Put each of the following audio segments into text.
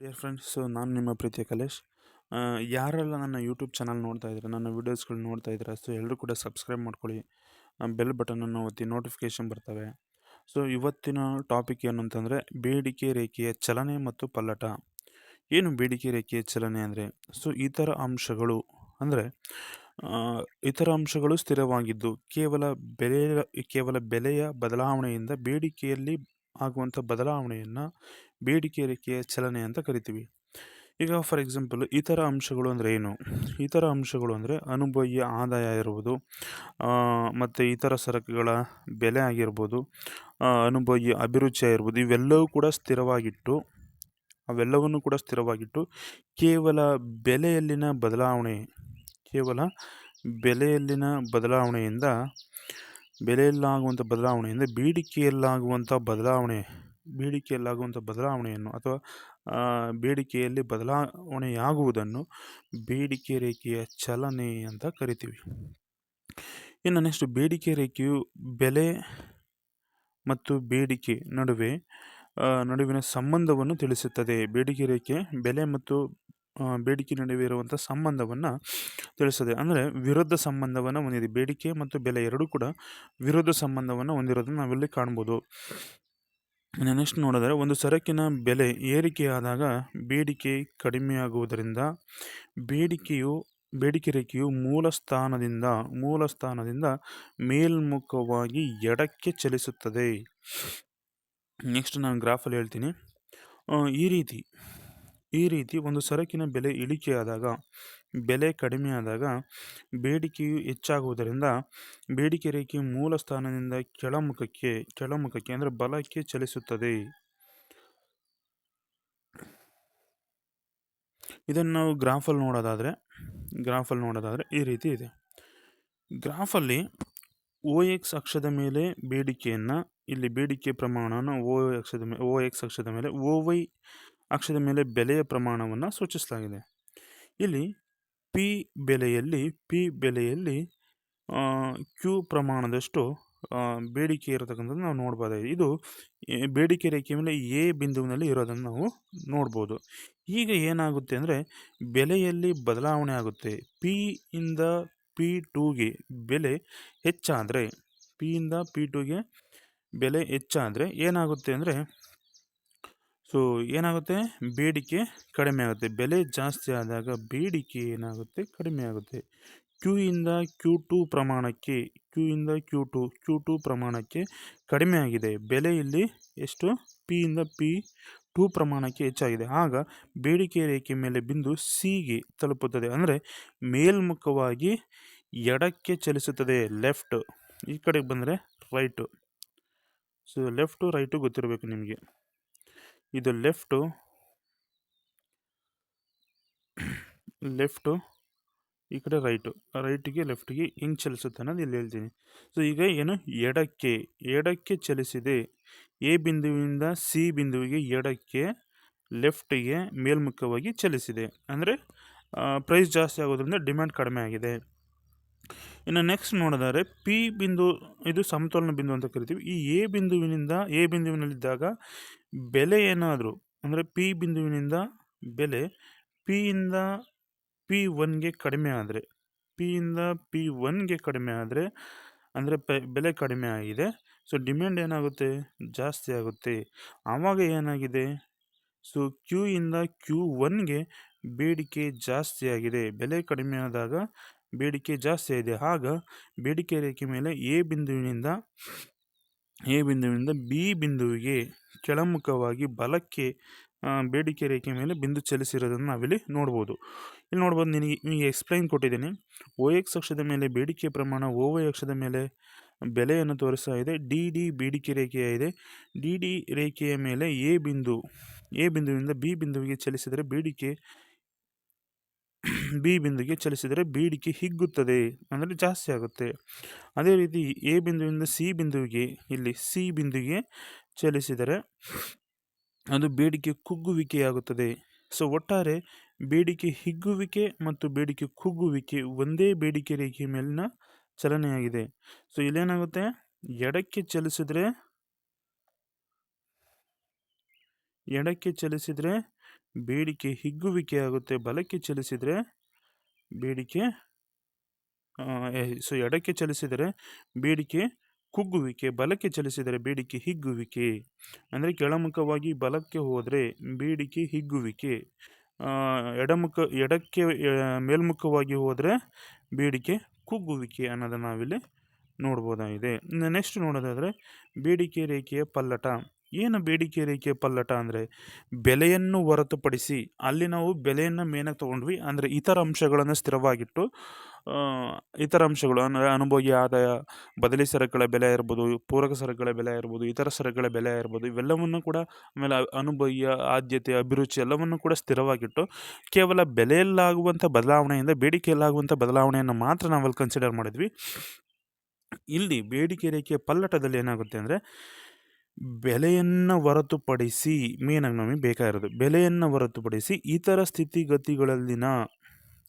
Dear friends, ನಾನು ನಿಮ್ಮ ಪ್ರೀತಿಯ ಕಲೇಶ್ ಯಾರೆಲ್ಲ ನನ್ನ ಯೂಟ್ಯೂಬ್ ಚಾನಲ್ ನೋಡ್ತಾ ಇದ್ದಾರೆ, ನನ್ನ ವೀಡಿಯೋಸ್ಗಳು ನೋಡ್ತಾ ಇದ್ದಾರೆ, ಸೊ ಎಲ್ಲರೂ ಕೂಡ ಸಬ್ಸ್ಕ್ರೈಬ್ ಮಾಡ್ಕೊಳ್ಳಿ. ಬೆಲ್ ಬಟನನ್ನು ಒತ್ತಿ ನೋಟಿಫಿಕೇಷನ್ ಬರ್ತವೆ. ಸೊ ಇವತ್ತಿನ ಟಾಪಿಕ್ ಏನು ಅಂತಂದರೆ, ಬೇಡಿಕೆ ರೇಖೆಯ ಚಲನೆ ಮತ್ತು ಪಲ್ಲಟ. ಏನು ಬೇಡಿಕೆ ರೇಖೆಯ ಚಲನೆ ಅಂದರೆ? ಸೊ ಇತರ ಅಂಶಗಳು ಅಂದರೆ ಇತರ ಅಂಶಗಳು ಸ್ಥಿರವಾಗಿದ್ದು, ಕೇವಲ ಬೆಲೆ ಕೇವಲ ಬೆಲೆಯ ಬದಲಾವಣೆಯಿಂದ ಬೇಡಿಕೆಯಲ್ಲಿ ಆಗುವಂಥ ಬದಲಾವಣೆಯನ್ನು ಬೇಡಿಕೆ ರೇಖೆಯ ಚಲನೆ ಅಂತ ಕರಿತೀವಿ. ಈಗ ಫಾರ್ ಎಕ್ಸಾಂಪಲ್ ಇತರ ಅಂಶಗಳು ಅಂದರೆ ಏನು? ಇತರ ಅಂಶಗಳು ಅಂದರೆ ಅನುಭವಿಯ ಆದಾಯ ಇರ್ಬೋದು ಮತ್ತು ಇತರ ಸರಕುಗಳ ಬೆಲೆ ಆಗಿರ್ಬೋದು ಅನುಭವಿಯ ಅಭಿರುಚಿ ಆಗಿರ್ಬೋದು, ಇವೆಲ್ಲವೂ ಕೂಡ ಸ್ಥಿರವಾಗಿಟ್ಟು, ಅವೆಲ್ಲವನ್ನು ಕೂಡ ಸ್ಥಿರವಾಗಿಟ್ಟು ಕೇವಲ ಬೆಲೆಯಲ್ಲಿನ ಬದಲಾವಣೆ, ಕೇವಲ ಬೆಲೆಯಲ್ಲಿನ ಬದಲಾವಣೆಯಿಂದ ಬೆಲೆಯಲ್ಲಾಗುವಂಥ ಬದಲಾವಣೆ ಅಂದರೆ ಬೇಡಿಕೆಯಲ್ಲಾಗುವಂಥ ಬದಲಾವಣೆ, ಬೇಡಿಕೆಯಲ್ಲಾಗುವಂಥ ಬದಲಾವಣೆಯನ್ನು ಅಥವಾ ಬೇಡಿಕೆಯಲ್ಲಿ ಬದಲಾವಣೆಯಾಗುವುದನ್ನು ಬೇಡಿಕೆ ರೇಖೆಯ ಚಲನೆ ಅಂತ ಕರಿತೀವಿ. ಇನ್ನು ನೆಕ್ಸ್ಟ್ ಬೇಡಿಕೆ ರೇಖೆಯು ಬೆಲೆ ಮತ್ತು ಬೇಡಿಕೆ ನಡುವೆ ನಡುವಿನ ಸಂಬಂಧವನ್ನು ತಿಳಿಸುತ್ತದೆ. ಬೇಡಿಕೆ ರೇಖೆ ಬೆಲೆ ಮತ್ತು ಬೇಡಿಕೆ ನಡುವೆ ಇರುವಂಥ ಸಂಬಂಧವನ್ನು ತಿಳಿಸ್ತದೆ ಅಂದರೆ ವಿರುದ್ಧ ಸಂಬಂಧವನ್ನು ಹೊಂದಿದೆ. ಬೇಡಿಕೆ ಮತ್ತು ಬೆಲೆ ಎರಡೂ ಕೂಡ ವಿರುದ್ಧ ಸಂಬಂಧವನ್ನು ಹೊಂದಿರೋದನ್ನು ನಾವಿಲ್ಲಿ ಕಾಣ್ಬೋದು. ನೆಕ್ಸ್ಟ್ ನೋಡಿದರೆ ಒಂದು ಸರಕಿನ ಬೆಲೆ ಏರಿಕೆಯಾದಾಗ ಬೇಡಿಕೆ ಕಡಿಮೆಯಾಗುವುದರಿಂದ ಬೇಡಿಕೆಯು, ಬೇಡಿಕೆ ರೇಖೆಯು ಮೂಲ ಸ್ಥಾನದಿಂದ ಮೂಲ ಸ್ಥಾನದಿಂದ ಮೇಲ್ಮುಖವಾಗಿ ಎಡಕ್ಕೆ ಚಲಿಸುತ್ತದೆ. ನೆಕ್ಸ್ಟ್ ನಾನು ಗ್ರಾಫಲ್ಲಿ ಹೇಳ್ತೀನಿ. ಈ ರೀತಿ ಈ ರೀತಿ ಒಂದು ಸರಕಿನ ಬೆಲೆ ಇಳಿಕೆಯಾದಾಗ, ಬೆಲೆ ಕಡಿಮೆಯಾದಾಗ ಬೇಡಿಕೆಯು ಹೆಚ್ಚಾಗುವುದರಿಂದ ಬೇಡಿಕೆ ರೇಖೆ ಮೂಲ ಸ್ಥಾನದಿಂದ ಕೆಳಮುಖಕ್ಕೆ ಕೆಳಮುಖಕ್ಕೆ ಅಂದರೆ ಬಲಕ್ಕೆ ಚಲಿಸುತ್ತದೆ. ಇದನ್ನು ನಾವು ಗ್ರಾಫಲ್ಲಿ ನೋಡೋದಾದರೆ ಗ್ರಾಫಲ್ಲಿ ನೋಡೋದಾದರೆ ಈ ರೀತಿ ಇದೆ. ಗ್ರಾಫಲ್ಲಿ ಓ ಎಕ್ಸ್ ಅಕ್ಷದ ಮೇಲೆ ಬೇಡಿಕೆಯನ್ನು, ಇಲ್ಲಿ ಬೇಡಿಕೆ ಪ್ರಮಾಣವನ್ನು ಓ ಅಕ್ಷದ ಮೇಲೆ ಓ ಎಕ್ಸ್ ಅಕ್ಷದ ಮೇಲೆ ಓ ವೈ ಅಕ್ಷದ ಮೇಲೆ ಬೆಲೆಯ ಪ್ರಮಾಣವನ್ನು ಸೂಚಿಸಲಾಗಿದೆ. ಇಲ್ಲಿ ಪಿ ಬೆಲೆಯಲ್ಲಿ ಪಿ ಬೆಲೆಯಲ್ಲಿ ಕ್ಯೂ ಪ್ರಮಾಣದಷ್ಟು ಬೇಡಿಕೆ ಇರತಕ್ಕಂಥದ್ದು ನಾವು ನೋಡ್ಬೋದಾಗಿದೆ ಇದು ಬೇಡಿಕೆ ರೇಖೆ ಮೇಲೆ ಎ ಬಿಂದುವಿನಲ್ಲಿ ಇರೋದನ್ನು ನಾವು ನೋಡ್ಬೋದು. ಈಗ ಏನಾಗುತ್ತೆ ಅಂದರೆ, ಬೆಲೆಯಲ್ಲಿ ಬದಲಾವಣೆ ಆಗುತ್ತೆ. ಪಿ ಇಂದ ಪಿ ಟೂಗೆ ಬೆಲೆ ಹೆಚ್ಚಾದರೆ ಪಿಯಿಂದ ಪಿ ಟೂಗೆ ಬೆಲೆ ಹೆಚ್ಚಾದರೆ ಏನಾಗುತ್ತೆ ಅಂದರೆ ಸೊ ಏನಾಗುತ್ತೆ? ಬೇಡಿಕೆ ಕಡಿಮೆ ಆಗುತ್ತೆ. ಬೆಲೆ ಜಾಸ್ತಿ ಆದಾಗ ಬೇಡಿಕೆ ಏನಾಗುತ್ತೆ? ಕಡಿಮೆ ಆಗುತ್ತೆ. ಕ್ಯೂ ಇಂದ ಕ್ಯೂ ಟು ಪ್ರಮಾಣಕ್ಕೆ ಕ್ಯೂ ಇಂದ ಕ್ಯೂ ಟು ಕ್ಯೂ ಟು ಪ್ರಮಾಣಕ್ಕೆ ಕಡಿಮೆ ಆಗಿದೆ. ಬೆಲೆ ಇಲ್ಲಿ ಎಷ್ಟು? ಪಿ ಇಂದ ಪಿ ಟು ಪ್ರಮಾಣಕ್ಕೆ ಹೆಚ್ಚಾಗಿದೆ. ಆಗ ಬೇಡಿಕೆ ರೇಖೆ ಮೇಲೆ ಬಿಂದು ಸಿಗೆ ತಲುಪುತ್ತದೆ. ಅಂದರೆ ಮೇಲ್ಮುಖವಾಗಿ ಎಡಕ್ಕೆ ಚಲಿಸುತ್ತದೆ. ಲೆಫ್ಟ್ ಈ ಕಡೆಗೆ ಬಂದರೆ ರೈಟು ಸೊ ಲೆಫ್ಟು ರೈಟು ಗೊತ್ತಿರಬೇಕು ನಿಮಗೆ. ಇದು ಲೆಫ್ಟು. ಲೆಫ್ಟು ಈ ಕಡೆ ರೈಟು. ರೈಟಿಗೆ ಲೆಫ್ಟಿಗೆ ಹಿಂಗೆ ಚಲಿಸುತ್ತೆ ಅನ್ನೋದು ಇಲ್ಲಿ ಹೇಳ್ತೀನಿ. ಸೊ ಈಗ ಏನು? ಎಡಕ್ಕೆ ಎಡಕ್ಕೆ ಚಲಿಸಿದೆ. ಎ ಬಿಂದುವಿನಿಂದ ಸಿ ಬಿಂದುವಿಗೆ ಎಡಕ್ಕೆ ಲೆಫ್ಟಿಗೆ ಮೇಲ್ಮುಖವಾಗಿ ಚಲಿಸಿದೆ. ಅಂದರೆ ಪ್ರೈಸ್ ಜಾಸ್ತಿ ಆಗೋದ್ರಿಂದ ಡಿಮ್ಯಾಂಡ್ ಕಡಿಮೆ ಆಗಿದೆ. ಇನ್ನು ನೆಕ್ಸ್ಟ್ ನೋಡಿದರೆ ಪಿ ಬಿಂದು, ಇದು ಸಮತೋಲನ ಬಿಂದು ಅಂತ ಕರಿತೀವಿ. ಈ ಎ ಬಿಂದುವಿನಿಂದ, ಎ ಬಿಂದುವಿನಲ್ಲಿದ್ದಾಗ ಬೆಲೆ ಏನಾದರೂ, ಅಂದರೆ ಪಿ ಬಿಂದುವಿನಿಂದ ಬೆಲೆ ಪಿ ಇಂದ ಪಿ ಒನ್ಗೆ ಕಡಿಮೆ ಆದರೆ ಪಿ ಇಂದ ಪಿ ಒನ್ಗೆ ಕಡಿಮೆ ಆದರೆ, ಅಂದರೆ ಪೆ, ಬೆಲೆ ಕಡಿಮೆ ಆಗಿದೆ. ಸೊ ಡಿಮ್ಯಾಂಡ್ ಏನಾಗುತ್ತೆ? ಜಾಸ್ತಿ ಆಗುತ್ತೆ. ಆವಾಗ ಏನಾಗಿದೆ? ಸೊ ಕ್ಯೂ ಇಂದ ಕ್ಯೂ ಒನ್ಗೆ ಬೇಡಿಕೆ ಜಾಸ್ತಿ ಆಗಿದೆ. ಬೆಲೆ ಕಡಿಮೆ ಆದಾಗ ಬೇಡಿಕೆ ಜಾಸ್ತಿ ಆಗಿದೆ. ಆಗ ಬೇಡಿಕೆ ರೇಖೆ ಮೇಲೆ ಎ ಬಿಂದುವಿನಿಂದ ಎ ಬಿಂದುವಿನಿಂದ ಬಿ ಬಿಂದುವಿಗೆ ಕೆಳಮುಖವಾಗಿ ಬಲಕ್ಕೆ ಬೇಡಿಕೆ ರೇಖೆ ಮೇಲೆ ಬಿಂದು ಚಲಿಸಿರೋದನ್ನು ನಾವಿಲ್ಲಿ ನೋಡ್ಬೋದು. ಇಲ್ಲಿ ನೋಡ್ಬೋದು ನಿನಗೆ ನಿಮಗೆ ಎಕ್ಸ್ಪ್ಲೈನ್ ಕೊಟ್ಟಿದ್ದೀನಿ. ಓ ಎಕ್ಸ್ ಅಕ್ಷದ ಮೇಲೆ ಬೇಡಿಕೆ ಪ್ರಮಾಣ ಓ ವೈ ಅಕ್ಷದ ಮೇಲೆ ಬೆಲೆಯನ್ನು ತೋರಿಸ್ತಾ ಇದೆ. ಡಿ ಡಿ ಬೇಡಿಕೆ ರೇಖೆಯಾಗಿದೆ ಡಿ ಡಿ ರೇಖೆಯ ಮೇಲೆ ಎ ಬಿಂದು, ಎ ಬಿಂದುವಿನಿಂದ ಬಿ ಬಿಂದುವಿಗೆ ಚಲಿಸಿದರೆ ಬೇಡಿಕೆ ಬಿ ಬಿಂದುಗೆ ಚಲಿಸಿದರೆ ಬೇಡಿಕೆ ಹಿಗ್ಗುತ್ತದೆ ಅಂದರೆ ಜಾಸ್ತಿ ಆಗುತ್ತೆ. ಅದೇ ರೀತಿ ಎ ಬಿಂದುವಿಂದ ಸಿ ಬಿಂದುವಿಗೆ, ಇಲ್ಲಿ ಸಿ ಬಿಂದುವಿಗೆ ಚಲಿಸಿದರೆ ಅದು ಬೇಡಿಕೆ ಕುಗ್ಗುವಿಕೆಯಾಗುತ್ತದೆ. ಸೊ, ಒಟ್ಟಾರೆ ಬೇಡಿಕೆ ಹಿಗ್ಗುವಿಕೆ ಮತ್ತು ಬೇಡಿಕೆ ಕುಗ್ಗುವಿಕೆ ಒಂದೇ ಬೇಡಿಕೆ ರೇಖೆಯ ಮೇಲಿನ ಚಲನೆಯಾಗಿದೆ. ಸೊ, ಇಲ್ಲೇನಾಗುತ್ತೆ? ಎಡಕ್ಕೆ ಚಲಿಸಿದರೆ ಎಡಕ್ಕೆ ಚಲಿಸಿದರೆ ಬೇಡಿಕೆ ಹಿಗ್ಗುವಿಕೆ ಆಗುತ್ತೆ, ಬಲಕ್ಕೆ ಚಲಿಸಿದರೆ ಬೇಡಿಕೆ ಸೊ ಎಡಕ್ಕೆ ಚಲಿಸಿದರೆ ಬೇಡಿಕೆ ಕುಗ್ಗುವಿಕೆ, ಬಲಕ್ಕೆ ಚಲಿಸಿದರೆ ಬೇಡಿಕೆ ಹಿಗ್ಗುವಿಕೆ. ಅಂದರೆ ಕೆಳಮುಖವಾಗಿ ಬಲಕ್ಕೆ ಹೋದರೆ ಬೇಡಿಕೆ ಹಿಗ್ಗುವಿಕೆ. ಎಡಮುಖ, ಎಡಕ್ಕೆ ಮೇಲ್ಮುಖವಾಗಿ ಹೋದರೆ ಬೇಡಿಕೆ ಕುಗ್ಗುವಿಕೆ ಅನ್ನೋದನ್ನು ನಾವಿಲ್ಲಿ ನೋಡ್ಬೋದಾಗಿದೆ. ನೆಕ್ಸ್ಟ್ ನೋಡೋದಾದರೆ ಬೇಡಿಕೆ ರೇಖೆಯ ಪಲ್ಲಟ. ಏನು ಬೇಡಿಕೆ ರೇಖೆ ಪಲ್ಲಟ ಅಂದರೆ ಬೆಲೆಯನ್ನು ಹೊರತುಪಡಿಸಿ ಅಲ್ಲಿ ನಾವು ಬೆಲೆಯನ್ನು ಮೇನಾಗಿ ತೊಗೊಂಡ್ವಿ ಅಂದರೆ ಇತರ ಅಂಶಗಳನ್ನು ಸ್ಥಿರವಾಗಿಟ್ಟು ಇತರ ಅಂಶಗಳು ಅಂದರೆ ಅನುಭೋಗಿ ಆದಾಯ, ಬದಲಿ ಸರಕುಗಳ ಬೆಲೆ ಇರ್ಬೋದು, ಪೂರಕ ಸರಕುಗಳ ಬೆಲೆ ಇರ್ಬೋದು, ಇತರ ಸರಕುಗಳ ಬೆಲೆ ಇರ್ಬೋದು, ಇವೆಲ್ಲವನ್ನು ಕೂಡ ಆಮೇಲೆ ಅನುಭವಿಯ ಆದ್ಯತೆ, ಅಭಿರುಚಿ ಎಲ್ಲವನ್ನು ಕೂಡ ಸ್ಥಿರವಾಗಿಟ್ಟು ಕೇವಲ ಬೆಲೆಯಲ್ಲಾಗುವಂಥ ಬದಲಾವಣೆಯಿಂದ ಬೇಡಿಕೆಯಲ್ಲಾಗುವಂಥ ಬದಲಾವಣೆಯನ್ನು ಮಾತ್ರ ನಾವಲ್ಲಿ ಕನ್ಸಿಡರ್ ಮಾಡಿದ್ವಿ. ಇಲ್ಲಿ ಬೇಡಿಕೆ ರೇಖೆಯ ಪಲ್ಲಟದಲ್ಲಿ ಏನಾಗುತ್ತೆ ಅಂದರೆ ಬೆಲೆಯನ್ನು ಹೊರತುಪಡಿಸಿ ಮೇನಾಗಿ ನಮಗೆ ಬೇಕಾಗಿರೋದು. ಬೆಲೆಯನ್ನು ಹೊರತುಪಡಿಸಿ ಇತರ ಸ್ಥಿತಿಗತಿಗಳಲ್ಲಿನ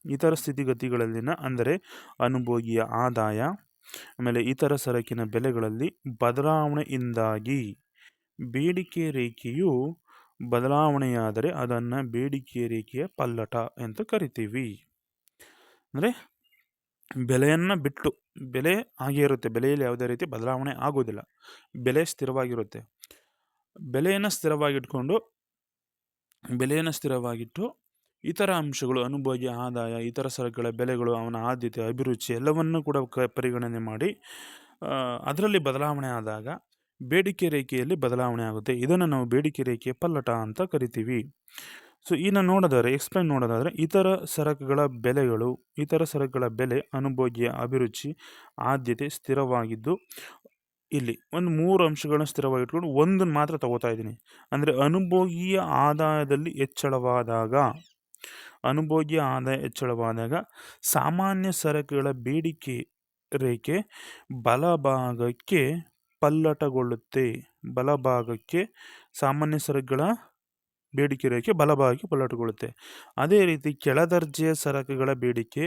ಇತರ ಸ್ಥಿತಿಗತಿಗಳಲ್ಲಿನ ಅಂದರೆ ಅನುಭೋಗಿಯ ಆದಾಯ, ಆಮೇಲೆ ಇತರ ಸರಕಿನ ಬೆಲೆಗಳಲ್ಲಿ ಬದಲಾವಣೆಯಿಂದಾಗಿ ಬೇಡಿಕೆ ರೇಖೆಯು ಬದಲಾವಣೆಯಾದರೆ ಅದನ್ನು ಬೇಡಿಕೆ ರೇಖೆಯ ಪಲ್ಲಟ ಅಂತ ಕರಿತೀವಿ. ಅಂದರೆ ಬೆಲೆಯನ್ನು ಬಿಟ್ಟು ಬೆಲೆ ಹಾಗೇ ಇರುತ್ತೆ. ಬೆಲೆಯಲ್ಲಿ ಯಾವುದೇ ರೀತಿ ಬದಲಾವಣೆ ಆಗೋದಿಲ್ಲ ಬೆಲೆ ಸ್ಥಿರವಾಗಿರುತ್ತೆ. ಬೆಲೆಯನ್ನು ಸ್ಥಿರವಾಗಿಟ್ಕೊಂಡು, ಬೆಲೆಯನ್ನು ಸ್ಥಿರವಾಗಿಟ್ಟು ಇತರ ಅಂಶಗಳು, ಅನುಭೋಗ್ಯ, ಆದಾಯ, ಇತರ ಸರಕುಗಳ ಬೆಲೆಗಳು, ಅವನ ಆದ್ಯತೆ, ಅಭಿರುಚಿ ಎಲ್ಲವನ್ನೂ ಕೂಡ ಕ ಪರಿಗಣನೆ ಮಾಡಿ ಅದರಲ್ಲಿ ಬದಲಾವಣೆ ಆದಾಗ ಬೇಡಿಕೆ ರೇಖೆಯಲ್ಲಿ ಬದಲಾವಣೆ ಆಗುತ್ತೆ. ಇದನ್ನು ನಾವು ಬೇಡಿಕೆ ರೇಖೆಯ ಪಲ್ಲಟ ಅಂತ ಕರಿತೀವಿ. ಸೊ ಇನ್ನು ನೋಡೋದಾದ್ರೆ ಎಕ್ಸ್ಪ್ಲೈನ್ ನೋಡೋದಾದರೆ, ಇತರ ಸರಕುಗಳ ಬೆಲೆಗಳು, ಇತರ ಸರಕುಗಳ ಬೆಲೆ, ಅನುಭೋಗಿಯ ಅಭಿರುಚಿ, ಆದ್ಯತೆ ಸ್ಥಿರವಾಗಿದ್ದು, ಇಲ್ಲಿ ಒಂದು ಮೂರು ಅಂಶಗಳನ್ನ ಸ್ಥಿರವಾಗಿಟ್ಕೊಂಡು ಒಂದನ್ನು ಮಾತ್ರ ತಗೋತಾ ಇದ್ದೀನಿ. ಅಂದರೆ, ಅನುಭೋಗಿಯ ಆದಾಯದಲ್ಲಿ ಹೆಚ್ಚಳವಾದಾಗ, ಅನುಭೋಗಿಯ ಆದಾಯ ಹೆಚ್ಚಳವಾದಾಗ ಸಾಮಾನ್ಯ ಸರಕುಗಳ ಬೇಡಿಕೆ ರೇಖೆ ಬಲಭಾಗಕ್ಕೆ ಪಲ್ಲಟಗೊಳ್ಳುತ್ತೆ. ಬಲಭಾಗಕ್ಕೆ ಸಾಮಾನ್ಯ ಸರಕುಗಳ ಬೇಡಿಕೆ ರೇಖೆ ಬಲಭಾಗಕ್ಕೆ ಪಲ್ಲಟಗೊಳ್ಳುತ್ತೆ. ಅದೇ ರೀತಿ ಕೆಳದರ್ಜೆಯ ಸರಕುಗಳ ಬೇಡಿಕೆ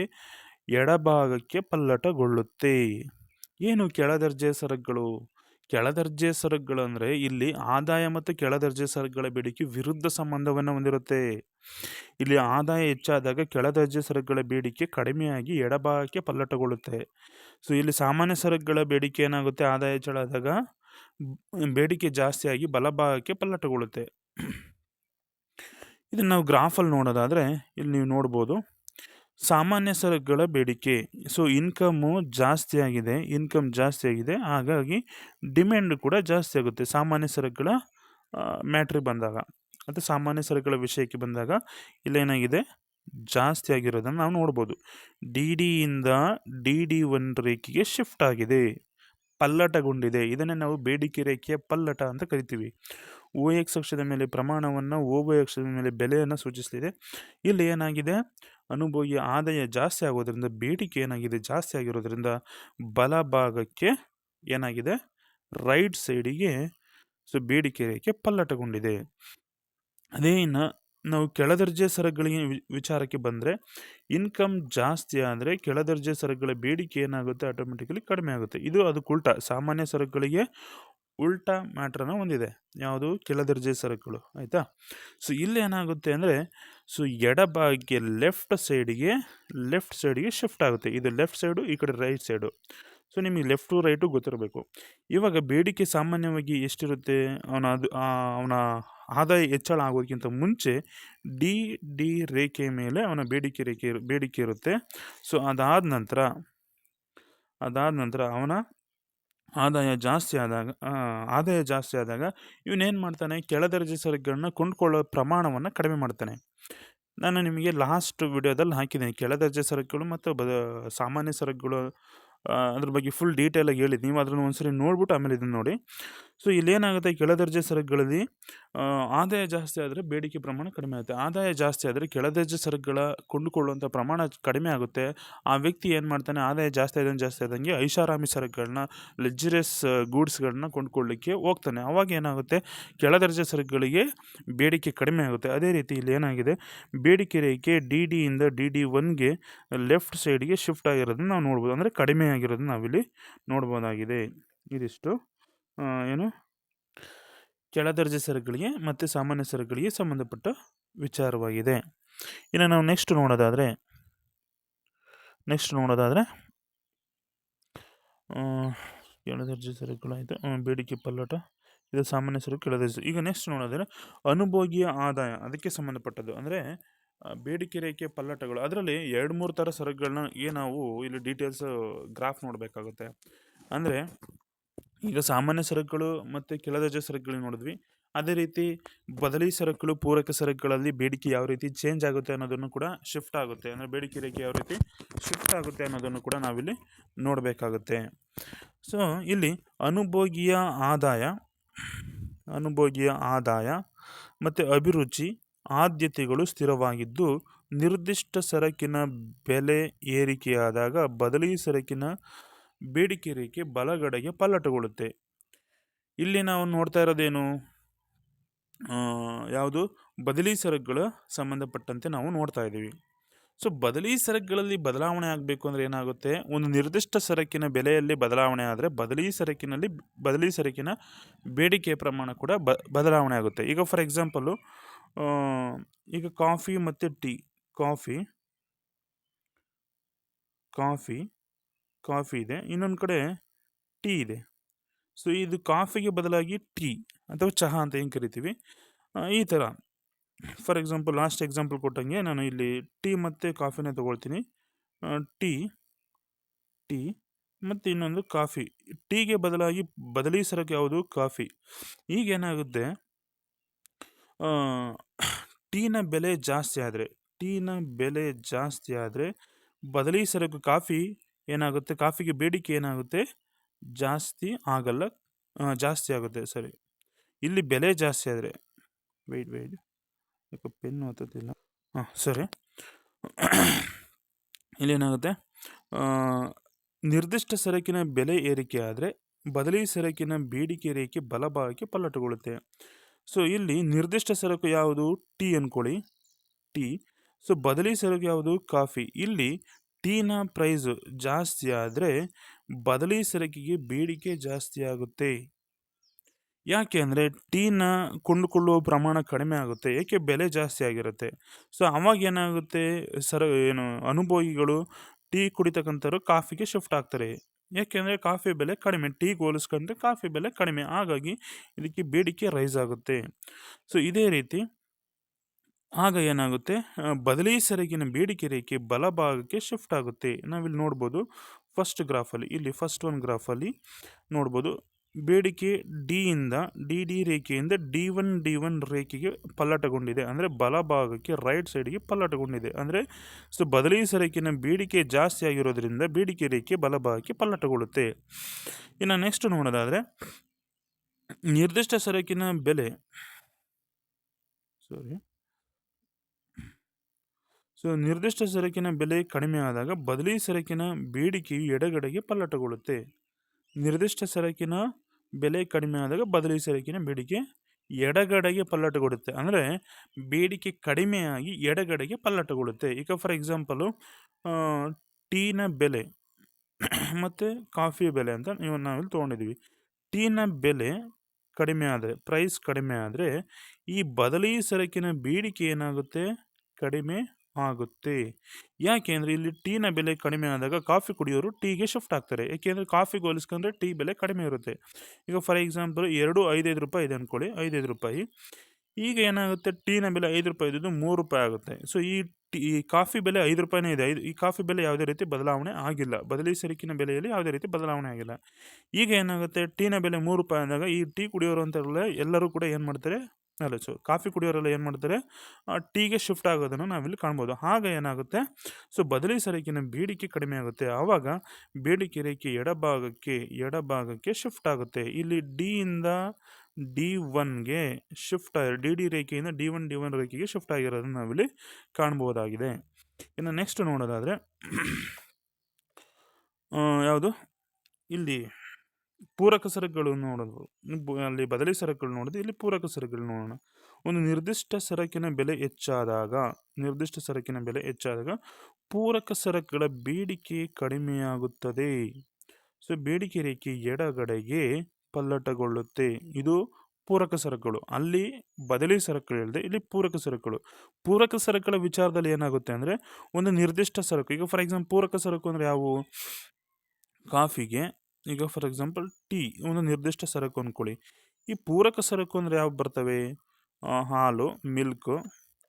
ಎಡಭಾಗಕ್ಕೆ ಪಲ್ಲಟಗೊಳ್ಳುತ್ತೆ. ಏನು ಕೆಳದರ್ಜೆಯ ಸರಕುಗಳು? ಕೆಳದರ್ಜೆ ಸರಕುಗಳು ಅಂದರೆ ಇಲ್ಲಿ ಆದಾಯ ಮತ್ತು ಕೆಳದರ್ಜೆ ಸರಕುಗಳ ಬೇಡಿಕೆ ವಿರುದ್ಧ ಸಂಬಂಧವನ್ನು ಹೊಂದಿರುತ್ತೆ. ಇಲ್ಲಿ ಆದಾಯ ಹೆಚ್ಚಾದಾಗ ಕೆಳದರ್ಜೆ ಸರಕುಗಳ ಬೇಡಿಕೆ ಕಡಿಮೆಯಾಗಿ ಎಡಭಾಗಕ್ಕೆ ಪಲ್ಲಟಗೊಳ್ಳುತ್ತೆ. ಸೊ ಇಲ್ಲಿ ಸಾಮಾನ್ಯ ಸರಕುಗಳ ಬೇಡಿಕೆ ಏನಾಗುತ್ತೆ? ಆದಾಯ ಹೆಚ್ಚಳಾದಾಗ ಬೇಡಿಕೆ ಜಾಸ್ತಿಯಾಗಿ ಬಲಭಾಗಕ್ಕೆ ಪಲ್ಲಟಗೊಳ್ಳುತ್ತೆ. ಇದನ್ನು ನಾವು ಗ್ರಾಫಲ್ಲಿ ನೋಡೋದಾದರೆ ಇಲ್ಲಿ ನೀವು ನೋಡ್ಬೋದು. ಸಾಮಾನ್ಯ ಸರಕುಗಳ ಬೇಡಿಕೆ. ಸೊ ಇನ್ಕಮ್ಮು ಜಾಸ್ತಿ ಆಗಿದೆ ಇನ್ಕಮ್ ಜಾಸ್ತಿ ಆಗಿದೆ. ಹಾಗಾಗಿ ಡಿಮ್ಯಾಂಡ್ ಕೂಡ ಜಾಸ್ತಿ ಆಗುತ್ತೆ. ಸಾಮಾನ್ಯ ಸರಕುಗಳ ಮ್ಯಾಟ್ರಿಗೆ ಬಂದಾಗ. ಅಥವಾ ಸಾಮಾನ್ಯ ಸರಕುಗಳ ವಿಷಯಕ್ಕೆ ಬಂದಾಗ ಇಲ್ಲೇನಾಗಿದೆ? ಜಾಸ್ತಿ ಆಗಿರೋದನ್ನು ನಾವು ನೋಡ್ಬೋದು. ಡಿ ಡಿಯಿಂದ ಡಿ ಡಿ ಒನ್ ರೇಖೆಗೆ ಶಿಫ್ಟ್ ಆಗಿದೆ. ಪಲ್ಲಟಗೊಂಡಿದೆ. ಇದನ್ನೇ ನಾವು ಬೇಡಿಕೆ ರೇಖೆಯ ಪಲ್ಲಟ ಅಂತ ಕರಿತೀವಿ. ಓ ಎಕ್ಸ್ ಅಕ್ಷದ ಮೇಲೆ ಪ್ರಮಾಣವನ್ನು ಓ ವೈ ಅಕ್ಷದ ಮೇಲೆ ಬೆಲೆಯನ್ನು ಸೂಚಿಸಲಿದೆ ಇಲ್ಲಿ ಏನಾಗಿದೆ? ಅನುಭೋಗಿ ಆದಾಯ ಜಾಸ್ತಿ ಆಗೋದ್ರಿಂದ, ಬೇಡಿಕೆ ಏನಾಗಿದೆ? ಜಾಸ್ತಿ ಆಗಿರೋದ್ರಿಂದ ಬಲಭಾಗಕ್ಕೆ ಏನಾಗಿದೆ? ರೈಟ್ ಸೈಡಿಗೆ ಸೊ, ಬೇಡಿಕೆ ರೇಖೆ ಪಲ್ಲಟಗೊಂಡಿದೆ. ಅದೇ ಇನ್ನು ನಾವು ಕೆಳದರ್ಜೆ ಸರಕುಗಳಿಗೆ ವಿಚಾರಕ್ಕೆ ಬಂದರೆ ಇನ್ಕಮ್ ಜಾಸ್ತಿ ಆದರೆ ಕೆಳದರ್ಜೆ ಸರಕುಗಳ ಬೇಡಿಕೆ ಏನಾಗುತ್ತೆ? ಆಟೋಮೆಟಿಕಲಿ ಕಡಿಮೆ ಆಗುತ್ತೆ. ಇದು ಅದಕ್ಕೆ ಉಲ್ಟಾ ಸಾಮಾನ್ಯ ಸರಕುಗಳಿಗೆ ಉಲ್ಟಾ ಮ್ಯಾಟ್ರನ್ನ ಹೊಂದಿದೆ. ಯಾವುದು? ಕೆಳದರ್ಜೆ ಸರಕುಗಳು ಆಯಿತಾ? ಸೊ ಇಲ್ಲಿ ಏನಾಗುತ್ತೆ ಅಂದರೆ ಸೊ ಎಡಭಾಗಕ್ಕೆ ಲೆಫ್ಟ್ ಸೈಡಿಗೆ ಲೆಫ್ಟ್ ಸೈಡಿಗೆ ಶಿಫ್ಟ್ ಆಗುತ್ತೆ. ಇದು ಲೆಫ್ಟ್ ಸೈಡು ಈ ಕಡೆ ರೈಟ್ ಸೈಡು ಸೊ ನಿಮಗೆ ಲೆಫ್ಟು ರೈಟು ಗೊತ್ತಿರಬೇಕು. ಇವಾಗ ಬೇಡಿಕೆ ಸಾಮಾನ್ಯವಾಗಿ ಎಷ್ಟಿರುತ್ತೆ? ಅವನ ಅದು ಅವನ ಆದಾಯ ಹೆಚ್ಚಳ ಆಗೋದಕ್ಕಿಂತ ಮುಂಚೆ ಡಿ ಡಿ ರೇಖೆ ಮೇಲೆ ಅವನ ಬೇಡಿಕೆ ರೇಖೆ ಬೇಡಿಕೆ ಇರುತ್ತೆ. ಸೊ ಅದಾದ ನಂತರ ಅದಾದ ನಂತರ ಅವನ ಆದಾಯ ಜಾಸ್ತಿ ಆದಾಗ ಆದಾಯ ಜಾಸ್ತಿ ಆದಾಗ ಇವನೇನು ಮಾಡ್ತಾನೆ? ಕೆಳದರ್ಜೆ ಸರಕುಗಳನ್ನ ಕೊಂಡ್ಕೊಳ್ಳೋ ಪ್ರಮಾಣವನ್ನು ಕಡಿಮೆ ಮಾಡ್ತಾನೆ. ನಾನು ನಿಮಗೆ ಲಾಸ್ಟ್ ವಿಡಿಯೋದಲ್ಲಿ ಹಾಕಿದ್ದೀನಿ. ಕೆಳದರ್ಜೆ ಸರಕುಗಳು ಮತ್ತು ಬ ಸಾಮಾನ್ಯ ಸರಕುಗಳು ಅದ್ರ ಬಗ್ಗೆ ಫುಲ್ ಡೀಟೇಲಾಗಿ ಹೇಳಿದ್ದು ನೀವು ಅದನ್ನು ಒಂದ್ಸರಿ ನೋಡ್ಬಿಟ್ಟು ಆಮೇಲೆ ಇದನ್ನು ನೋಡಿ. ಸೊ, ಇಲ್ಲೇನಾಗುತ್ತೆ ಕೆಳದರ್ಜೆ ಸರಕುಗಳಲ್ಲಿ ಆದಾಯ ಜಾಸ್ತಿ ಆದರೆ ಬೇಡಿಕೆ ಪ್ರಮಾಣ ಕಡಿಮೆ ಆಗುತ್ತೆ. ಆದಾಯ ಜಾಸ್ತಿ ಆದರೆ ಕೆಳದರ್ಜೆ ಸರಕುಗಳ ಕೊಂಡುಕೊಳ್ಳುವಂಥ ಪ್ರಮಾಣ ಕಡಿಮೆ ಆಗುತ್ತೆ. ಆ ವ್ಯಕ್ತಿ ಏನು ಮಾಡ್ತಾನೆ? ಆದಾಯ ಜಾಸ್ತಿ ಆದಂಗೆ ಜಾಸ್ತಿ ಆದಂಗೆ ಐಷಾರಾಮಿ ಸರಕುಗಳನ್ನ ಲೆಜ್ಜರಿಯಸ್ ಗೂಡ್ಸ್ಗಳನ್ನ ಕೊಂಡ್ಕೊಳ್ಳಿಕ್ಕೆ ಹೋಗ್ತಾನೆ. ಅವಾಗ ಏನಾಗುತ್ತೆ? ಕೆಳದರ್ಜೆ ಸರಕುಗಳಿಗೆ ಬೇಡಿಕೆ ಕಡಿಮೆ ಆಗುತ್ತೆ. ಅದೇ ರೀತಿ ಇಲ್ಲಿ ಏನಾಗಿದೆ? ಬೇಡಿಕೆ ರೇಖೆ ಡಿ ಡಿಯಿಂದ ಡಿ ಡಿ ಒನ್ಗೆ ಲೆಫ್ಟ್ ಸೈಡ್ಗೆ ಶಿಫ್ಟ್ ಆಗಿರೋದನ್ನ ನಾವು ನೋಡ್ಬೋದು. ಅಂದರೆ ಕಡಿಮೆ ಆಗಿರೋದನ್ನ ನಾವಿಲ್ಲಿ ನೋಡ್ಬೋದಾಗಿದೆ. ಇದಿಷ್ಟು. ಏನು? ಕೆಳದರ್ಜೆ ಸರಕುಗಳಿಗೆ ಮತ್ತು ಸಾಮಾನ್ಯ ಸರಕುಗಳಿಗೆ ಸಂಬಂಧಪಟ್ಟ ವಿಚಾರವಾಗಿದೆ. ಇನ್ನು ನಾವು ನೆಕ್ಸ್ಟ್ ನೋಡೋದಾದರೆ ನೆಕ್ಸ್ಟ್ ನೋಡೋದಾದರೆ ಕೆಳದರ್ಜೆ ಸರಕುಗಳಾಯಿತು ಬೇಡಿಕೆ ಪಲ್ಲಟ, ಇದು ಸಾಮಾನ್ಯ ಸರಕು ಕೆಳದರ್ಜೆ ಈಗ ನೆಕ್ಸ್ಟ್ ನೋಡೋದಾದರೆ, ಅನುಭೋಗಿಯ ಆದಾಯ, ಅದಕ್ಕೆ ಸಂಬಂಧಪಟ್ಟದ್ದು. ಅಂದರೆ ಬೇಡಿಕೆ ರೇಖೆ ಪಲ್ಲಟಗಳು, ಅದರಲ್ಲಿ ಎರಡು ಮೂರು ಥರ ಸರಕುಗಳನ್ನ ಏನು ನಾವು ಇಲ್ಲಿ ಡೀಟೇಲ್ಸ್ ಗ್ರಾಫ್ ನೋಡಬೇಕಾಗುತ್ತೆ. ಅಂದರೆ ಈಗ ಸಾಮಾನ್ಯ ಸರಕುಗಳು ಮತ್ತು ಕೆಳದರ್ಜೆ ಸರಕುಗಳು ನೋಡಿದ್ವಿ. ಅದೇ ರೀತಿ ಬದಲಿ ಸರಕುಗಳು ಪೂರಕ ಸರಕುಗಳಲ್ಲಿ ಬೇಡಿಕೆ ಯಾವ ರೀತಿ ಚೇಂಜ್ ಆಗುತ್ತೆ ಅನ್ನೋದನ್ನು ಕೂಡ ಶಿಫ್ಟ್ ಆಗುತ್ತೆ. ಅಂದರೆ ಬೇಡಿಕೆ ರೇಖೆ ಯಾವ ರೀತಿ ಶಿಫ್ಟ್ ಆಗುತ್ತೆ ಅನ್ನೋದನ್ನು ಕೂಡ ನಾವಿಲ್ಲಿ ನೋಡಬೇಕಾಗುತ್ತೆ. ಸೊ ಇಲ್ಲಿ ಅನುಭೋಗಿಯ ಆದಾಯ ಅನುಭೋಗಿಯ ಆದಾಯ ಮತ್ತು ಅಭಿರುಚಿ, ಆದ್ಯತೆಗಳು ಸ್ಥಿರವಾಗಿದ್ದು ನಿರ್ದಿಷ್ಟ ಸರಕಿನ ಬೆಲೆ ಏರಿಕೆಯಾದಾಗ ಬದಲಿ ಸರಕಿನ ಬೇಡಿಕೆ ರೇಖೆ ಬಲಗಡೆಗೆ ಪಲ್ಲಟಗೊಳ್ಳುತ್ತೆ. ಇಲ್ಲಿ ನಾವು ನೋಡ್ತಾ ಇರೋದೇನು? ಯಾವುದು? ಬದಲಿ ಸರಕುಗಳ ಸಂಬಂಧಪಟ್ಟಂತೆ ನಾವು ನೋಡ್ತಾ ಇದ್ದೀವಿ. ಸೊ, ಬದಲಿ ಸರಕುಗಳಲ್ಲಿ ಬದಲಾವಣೆ ಆಗಬೇಕು ಅಂದರೆ ಏನಾಗುತ್ತೆ? ಒಂದು ನಿರ್ದಿಷ್ಟ ಸರಕಿನ ಬೆಲೆಯಲ್ಲಿ ಬದಲಾವಣೆ ಆದರೆ ಬದಲಿ ಸರಕಿನಲ್ಲಿ ಬದಲಿ ಸರಕಿನ ಬೇಡಿಕೆ ಪ್ರಮಾಣ ಕೂಡ ಬದಲಾವಣೆ ಆಗುತ್ತೆ. ಈಗ ಫಾರ್ ಎಕ್ಸಾಂಪಲು ಈಗ ಕಾಫಿ ಮತ್ತು ಟೀ, ಕಾಫಿ ಕಾಫಿ ಕಾಫಿ ಇದೆ, ಇನ್ನೊಂದು ಕಡೆ ಟೀ ಇದೆ. ಸೊ ಇದು ಕಾಫಿಗೆ ಬದಲಾಗಿ ಟೀ ಅಥವಾ ಚಹಾ ಅಂತ ಏನು ಕರಿತೀವಿ? ಈ ಥರ ಫಾರ್ ಎಕ್ಸಾಂಪಲ್ ಲಾಸ್ಟ್ ಎಕ್ಸಾಂಪಲ್ ಕೊಟ್ಟಂಗೆ ನಾನು ಇಲ್ಲಿ ಟೀ ಮತ್ತು ಕಾಫಿನೇ ತೊಗೊಳ್ತೀನಿ. ಟೀ ಟೀ ಮತ್ತು ಇನ್ನೊಂದು ಕಾಫಿ. ಟೀಗೆ ಬದಲಾಗಿ ಬದಲಿ ಸರಕು ಯಾವುದು? ಕಾಫಿ. ಈಗೇನಾಗುತ್ತೆ ಟೀನ ಬೆಲೆ ಜಾಸ್ತಿ ಆದರೆ, ಟೀನ ಬೆಲೆ ಜಾಸ್ತಿ ಆದರೆ ಬದಲಿ ಸರಕು ಕಾಫಿ ಏನಾಗುತ್ತೆ? ಕಾಫಿಗೆ ಬೇಡಿಕೆ ಏನಾಗುತ್ತೆ? ಜಾಸ್ತಿ ಆಗಲ್ಲ. ಜಾಸ್ತಿ ಆಗುತ್ತೆ. ಸರಿ. ಇಲ್ಲಿ ಬೆಲೆ ಜಾಸ್ತಿ ಆದರೆ. ವೆಯ್ಟ್ ವೆಯ್ಟ್ ಯಾಕೆ ಪೆನ್ ಹತ್ತೋದಿಲ್ಲ ಹಾಂ ಸರಿ. ಇಲ್ಲೇನಾಗುತ್ತೆ ನಿರ್ದಿಷ್ಟ ಸರಕಿನ ಬೆಲೆ ಏರಿಕೆ ಆದರೆ ಬದಲಿ ಸರಕಿನ ಬೇಡಿಕೆ ರೇಖೆ ಬಲಭಾಗಕ್ಕೆ ಪಲ್ಲಟಗೊಳ್ಳುತ್ತೆ. ಸೊ ಇಲ್ಲಿ ನಿರ್ದಿಷ್ಟ ಸರಕು ಯಾವುದು? ಟೀ ಅಂದ್ಕೊಳ್ಳಿ ಟೀ ಸೊ ಬದಲಿ ಸರಕು ಯಾವುದು? ಕಾಫಿ ಇಲ್ಲಿ ಟೀನ ಪ್ರೈಸು. ಜಾಸ್ತಿ ಆದರೆ ಬದಲಿ ಸರಕಿಗೆ ಬೇಡಿಕೆ ಜಾಸ್ತಿ ಆಗುತ್ತೆ. ಯಾಕೆ ಅಂದರೆ ಟೀನ ಕೊಂಡುಕೊಳ್ಳುವ ಪ್ರಮಾಣ ಕಡಿಮೆ ಆಗುತ್ತೆ. ಏಕೆ? ಬೆಲೆ ಜಾಸ್ತಿ ಆಗಿರುತ್ತೆ. ಸೊ ಅವಾಗ ಏನಾಗುತ್ತೆ? ಸರ, ಏನು, ಅನುಭವಿಗಳು ಟೀ ಕುಡಿತಕ್ಕಂಥವ್ರು ಕಾಫಿಗೆ ಶಿಫ್ಟ್ ಆಗ್ತಾರೆ. ಯಾಕೆಂದರೆ ಕಾಫಿ ಬೆಲೆ ಕಡಿಮೆ. ಟೀ ಹೋಲಿಸ್ಕೊಂಡ್ರೆ ಕಾಫಿ ಬೆಲೆ ಕಡಿಮೆ. ಹಾಗಾಗಿ ಇದಕ್ಕೆ ಬೇಡಿಕೆ ರೈಸ್ ಆಗುತ್ತೆ. ಸೊ ಇದೇ ರೀತಿ ಆಗ ಏನಾಗುತ್ತೆ? ಬದಲಿ ಸರಿಗಿನ ಬೇಡಿಕೆ ರೇಖೆ ಬಲಭಾಗಕ್ಕೆ ಶಿಫ್ಟ್ ಆಗುತ್ತೆ. ನಾವಿಲ್ಲಿ ನೋಡ್ಬೋದು ಫಸ್ಟ್ ಗ್ರಾಫಲ್ಲಿ ಇಲ್ಲಿ ಫಸ್ಟ್ ಒನ್ ಗ್ರಾಫಲ್ಲಿ ನೋಡ್ಬೋದು, ಬೇಡಿಕೆ ಡಿಯಿಂದ ಡಿ ಡಿ ರೇಖೆಯಿಂದ ಡಿ ಒನ್ ಡಿ ಒನ್ ರೇಖೆಗೆ ಪಲ್ಲಟಗೊಂಡಿದೆ. ಅಂದರೆ ಬಲಭಾಗಕ್ಕೆ ರೈಟ್ ಸೈಡ್ಗೆ ಪಲ್ಲಟಗೊಂಡಿದೆ. ಅಂದರೆ ಸೊ ಬದಲಿ ಸರಕಿನ ಬೇಡಿಕೆ ಜಾಸ್ತಿ ಆಗಿರೋದ್ರಿಂದ ಬೇಡಿಕೆ ರೇಖೆ ಬಲಭಾಗಕ್ಕೆ ಪಲ್ಲಟಗೊಳ್ಳುತ್ತೆ. ಇನ್ನು ನೆಕ್ಸ್ಟ್ ನೋಡೋದಾದರೆ, ನಿರ್ದಿಷ್ಟ ಸರಕಿನ ಬೆಲೆ ಸಾರಿ ಸೊ ನಿರ್ದಿಷ್ಟ ಸರಕಿನ ಬೆಲೆ ಕಡಿಮೆ ಆದಾಗ ಬದಲಿ ಸರಕಿನ ಬೇಡಿಕೆಯು ಎಡಗಡೆಗೆ ಪಲ್ಲಟಗೊಳ್ಳುತ್ತೆ. ನಿರ್ದಿಷ್ಟ ಸರಕಿನ ಬೆಲೆ ಕಡಿಮೆ ಆದಾಗ ಬದಲಿ ಸರಕಿನ ಬೇಡಿಕೆ ಎಡಗಡೆಗೆ ಪಲ್ಲಟಗೊಳ್ಳುತ್ತೆ. ಅಂದರೆ ಬೇಡಿಕೆ ಕಡಿಮೆಯಾಗಿ ಎಡಗಡೆಗೆ ಪಲ್ಲಟಗೊಳ್ಳುತ್ತೆ. ಈಗ ಫಾರ್ ಎಕ್ಸಾಂಪಲು ಟೀನ ಬೆಲೆ ಮತ್ತು ಕಾಫಿ ಬೆಲೆ ಅಂತ ನೀವು, ನಾವಿಲ್ಲಿ ತೊಗೊಂಡಿದ್ದೀವಿ. ಟೀನ ಬೆಲೆ ಕಡಿಮೆ ಆದರೆ ಪ್ರೈಸ್ ಕಡಿಮೆ ಆದರೆ ಈ ಬದಲಿ ಸರಕಿನ ಬೇಡಿಕೆ ಏನಾಗುತ್ತೆ? ಕಡಿಮೆ ಆಗುತ್ತೆ. ಯಾಕೆ ಅಂದರೆ ಇಲ್ಲಿ ಟೀನ ಬೆಲೆ ಕಡಿಮೆ ಆದಾಗ ಕಾಫಿ ಕುಡಿಯೋರು ಟೀಗೆ ಶಿಫ್ಟ್ ಆಗ್ತಾರೆ. ಏಕೆಂದರೆ ಕಾಫಿಗೆ ಹೋಲಿಸ್ಕೊಂಡ್ರೆ ಟೀ ಬೆಲೆ ಕಡಿಮೆ ಇರುತ್ತೆ. ಈಗ ಫಾರ್ ಎಕ್ಸಾಂಪಲ್ ಎರಡು ಐದೈದು ರೂಪಾಯಿ ಇದೆ ಅಂದ್ಕೊಳ್ಳಿ ಐದೈದು ರೂಪಾಯಿ. ಈಗ ಏನಾಗುತ್ತೆ? ಟೀನ ಬೆಲೆ ಐದು ರೂಪಾಯಿ ಇದ್ದು ಮೂರು ರೂಪಾಯಿ ಆಗುತ್ತೆ. ಸೊ ಈ ಟೀ ಈ ಕಾಫಿ ಬೆಲೆ ಐದು ರೂಪಾಯಿನೇ ಇದೆ. ಐದು, ಈ ಕಾಫಿ ಬೆಲೆ ಯಾವುದೇ ರೀತಿ ಬದಲಾವಣೆ ಆಗಿಲ್ಲ. ಬದಲಿ ಸರಕಿನ ಬೆಲೆಯಲ್ಲಿ ಯಾವುದೇ ರೀತಿ ಬದಲಾವಣೆ ಆಗಿಲ್ಲ. ಈಗ ಏನಾಗುತ್ತೆ? ಟೀನ ಬೆಲೆ ಮೂರು ರೂಪಾಯಿ ಆದಾಗ ಈ ಟೀ ಕುಡಿಯೋರು ಅಂತ ಎಲ್ಲರೂ ಕೂಡ ಏನು ಮಾಡ್ತಾರೆ? ಸೊ ಕಾಫಿ ಕುಡಿಯೋರೆಲ್ಲ ಏನು ಮಾಡ್ತಾರೆ? ಟೀಗೆ ಶಿಫ್ಟ್ ಆಗೋದನ್ನು ನಾವಿಲ್ಲಿ ಕಾಣ್ಬೋದು. ಆಗ ಏನಾಗುತ್ತೆ? ಸೊ ಬದಲಿ ಸರಕಿನ ಬೇಡಿಕೆ ಕಡಿಮೆ ಆಗುತ್ತೆ. ಆವಾಗ ಬೇಡಿಕೆ ರೇಖೆ ಎಡಭಾಗಕ್ಕೆ ಎಡಭಾಗಕ್ಕೆ ಶಿಫ್ಟ್ ಆಗುತ್ತೆ. ಇಲ್ಲಿ ಡಿಯಿಂದ ಡಿ ಒನ್ಗೆ ಶಿಫ್ಟ್ ಡಿ ಡಿ ರೇಖೆಯಿಂದ ಡಿ ಒನ್ ಡಿ ಒನ್ ರೇಖೆಗೆ ಶಿಫ್ಟ್ ಆಗಿರೋದನ್ನು ನಾವಿಲ್ಲಿ ಕಾಣ್ಬೋದಾಗಿದೆ. ಇನ್ನು ನೆಕ್ಸ್ಟ್ ನೋಡೋದಾದರೆ ಯಾವುದು? ಇಲ್ಲಿ ಪೂರಕ ಸರಕುಗಳು ನೋಡೋದು ಅಲ್ಲಿ ಬದಲಿ ಸರಕುಗಳು ನೋಡೋದು ಇಲ್ಲಿ ಪೂರಕ ಸರಕುಗಳು ನೋಡೋಣ. ಒಂದು ನಿರ್ದಿಷ್ಟ ಸರಕಿನ ಬೆಲೆ ಹೆಚ್ಚಾದಾಗ, ನಿರ್ದಿಷ್ಟ ಸರಕಿನ ಬೆಲೆ ಹೆಚ್ಚಾದಾಗ ಪೂರಕ ಸರಕುಗಳ ಬೇಡಿಕೆ ಕಡಿಮೆಯಾಗುತ್ತದೆ. ಸೊ, ಬೇಡಿಕೆ ರೇಖೆ ಎಡಗಡೆಗೆ ಪಲ್ಲಟಗೊಳ್ಳುತ್ತೆ. ಇದು ಪೂರಕ ಸರಕುಗಳು. ಅಲ್ಲಿ ಬದಲಿ ಸರಕುಗಳು ಹೇಳಿದೆ ಇಲ್ಲಿ ಪೂರಕ ಸರಕುಗಳು. ಪೂರಕ ಸರಕುಗಳ ವಿಚಾರದಲ್ಲಿ ಏನಾಗುತ್ತೆ ಅಂದರೆ, ಒಂದು ನಿರ್ದಿಷ್ಟ ಸರಕು, ಈಗ ಫಾರ್ ಎಕ್ಸಾಂಪಲ್ ಪೂರಕ ಸರಕು ಅಂದರೆ ಯಾವುವು ಕಾಫಿಗೆ ಈಗ ಫಾರ್ ಎಕ್ಸಾಂಪಲ್ ಟೀ ಒಂದು ನಿರ್ದಿಷ್ಟ ಸರಕು ಅಂದ್ಕೊಳ್ಳಿ ಈ ಪೂರಕ ಸರಕು ಅಂದರೆ ಯಾವ ಬರ್ತವೆ? ಹಾಲು ಮಿಲ್ಕು